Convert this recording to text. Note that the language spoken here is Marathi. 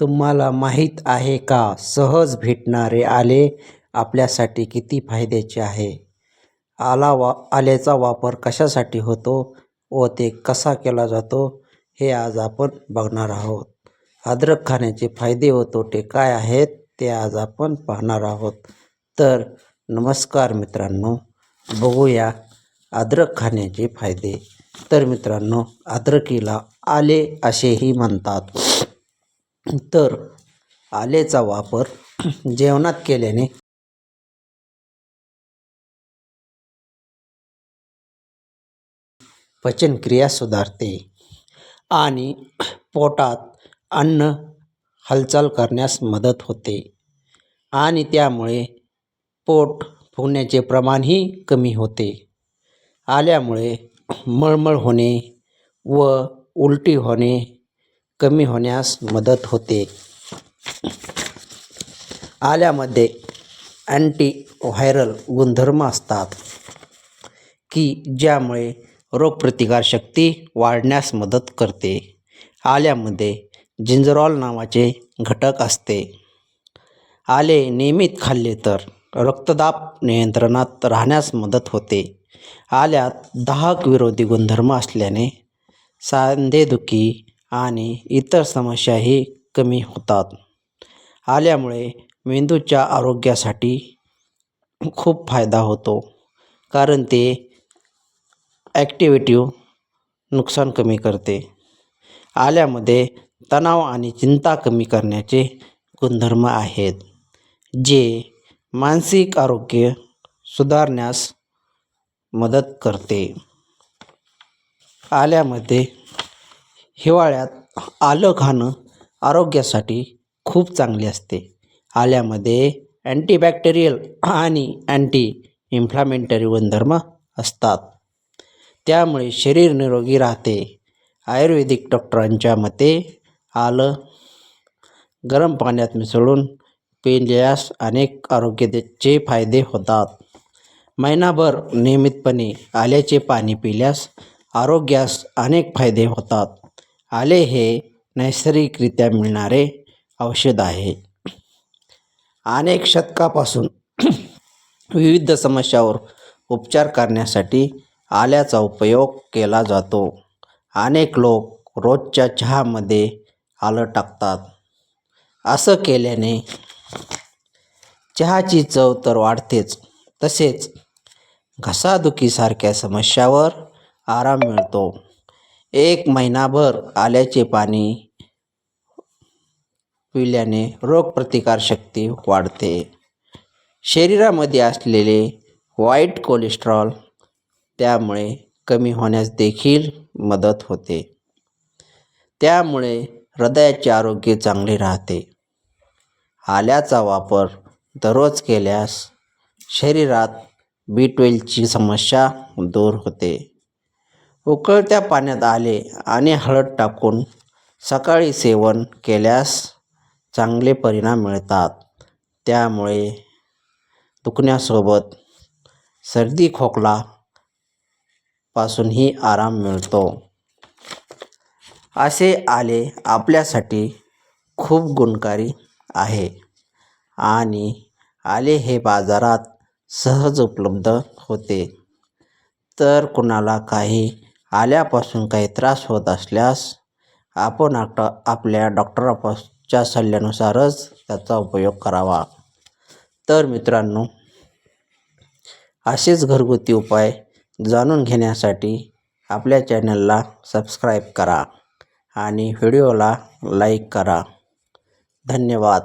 तुम्हाला माहीत आहे का? सहज भेटणारे आले आपल्यासाठी किती फायद्याचे आहे? आला वा आल्याचा वापर कशासाठी होतो व ते कसा केला जातो हे आज आपण बघणार आहोत. अद्रक खाण्याचे फायदे व तोटे काय आहेत ते आज आपण पाहणार आहोत. तर नमस्कार मित्रांनो बघूया अद्रक खाण्याचे फायदे. तर मित्रांनो अद्रकीला आले असेही म्हणतात. तर आलेचा वापर जेवणात केल्याने पचनक्रिया सुधारते आणि पोटात अन्न हालचाल करण्यास मदत होते आणि त्यामुळे पोट फुगण्याचे प्रमाणही कमी होते. आल्यामुळे मळमळ होणे व उलटी होणे कमी होण्यास मदत होते. आल्यामध्ये अँटी व्हायरल गुणधर्म असतात की ज्यामुळे रोगप्रतिकारशक्ती वाढण्यास मदत करते. आल्यामध्ये जिंजरॉल नावाचे घटक असते. आले नियमित खाल्ले तर रक्तदाब नियंत्रणात राहण्यास मदत होते. आल्यात दाहक विरोधी गुणधर्म असल्याने सांधेदुखी आणि इतर समस्याही कमी होतात. आल्यामुळे मेंदूच्या आरोग्यासाठी खूप फायदा होतो. कारण ते ॲक्टिव्हिटिव्ह नुकसान कमी करते. आल्यामध्ये तणाव आणि चिंता कमी करण्याचे गुणधर्म आहेत जे मानसिक आरोग्य सुधारण्यास मदत करते. आल्यामध्ये हिवाळ्यात आलं खाणं आरोग्यासाठी खूप चांगले असते. आल्यामध्ये अँटीबॅक्टेरियल आणि अँटी इन्फ्लामेंटरी गुणधर्म असतात. त्यामुळे शरीर निरोगी राहते. आयुर्वेदिक डॉक्टरांच्या मते आलं गरम पाण्यात मिसळून पिल्यास अनेक आरोग्याचे फायदे होतात. महिनाभर नियमितपणे आल्याचे पाणी पिल्यास आरोग्यास अनेक फायदे होतात. आले हे नैसर्गिकरित्या मिळणारे औषध आहे. अनेक शतकापासून विविध समस्यावर उपचार करण्यासाठी आल्याचा उपयोग केला जातो. अनेक लोक रोजच्या चहामध्ये आलं टाकतात. असं केल्याने चहाची चव तर वाढतेच तसेच घसादुखीसारख्या समस्यावर आराम मिळतो. एक महिनाभर आल्याचे पाणी पिल्याने रोगप्रतिकारशक्ती वाढते. शरीरामध्ये असलेले वाईट कोलेस्ट्रॉल त्यामुळे कमी होण्यास देखील मदत होते. त्यामुळे हृदयाचे आरोग्य चांगले राहते. आल्याचा वापर दररोज केल्यास शरीरात बी ट्वेल्वची समस्या दूर होते. उकळत्या पाण्यात आले आणि हळद टाकून सकाळी सेवन केल्यास चांगले परिणाम मिळतात. त्यामुळे दुखण्यासोबत सर्दी खोकला पासूनही आराम मिळतो. असे आले आपल्यासाठी खूप गुणकारी आहे आणि आले हे बाजारात सहज उपलब्ध होते. तर कुणाला काही आल्यापासून काही त्रास होत असल्यास आपण आता आपल्या डॉक्टरापासच्या सल्ल्यानुसारच त्याचा उपयोग करावा. तर मित्रांनो असेच घरगुती उपाय जाणून घेण्यासाठी आपल्या चॅनलला सबस्क्राईब करा आणि व्हिडिओला लाईक करा. धन्यवाद.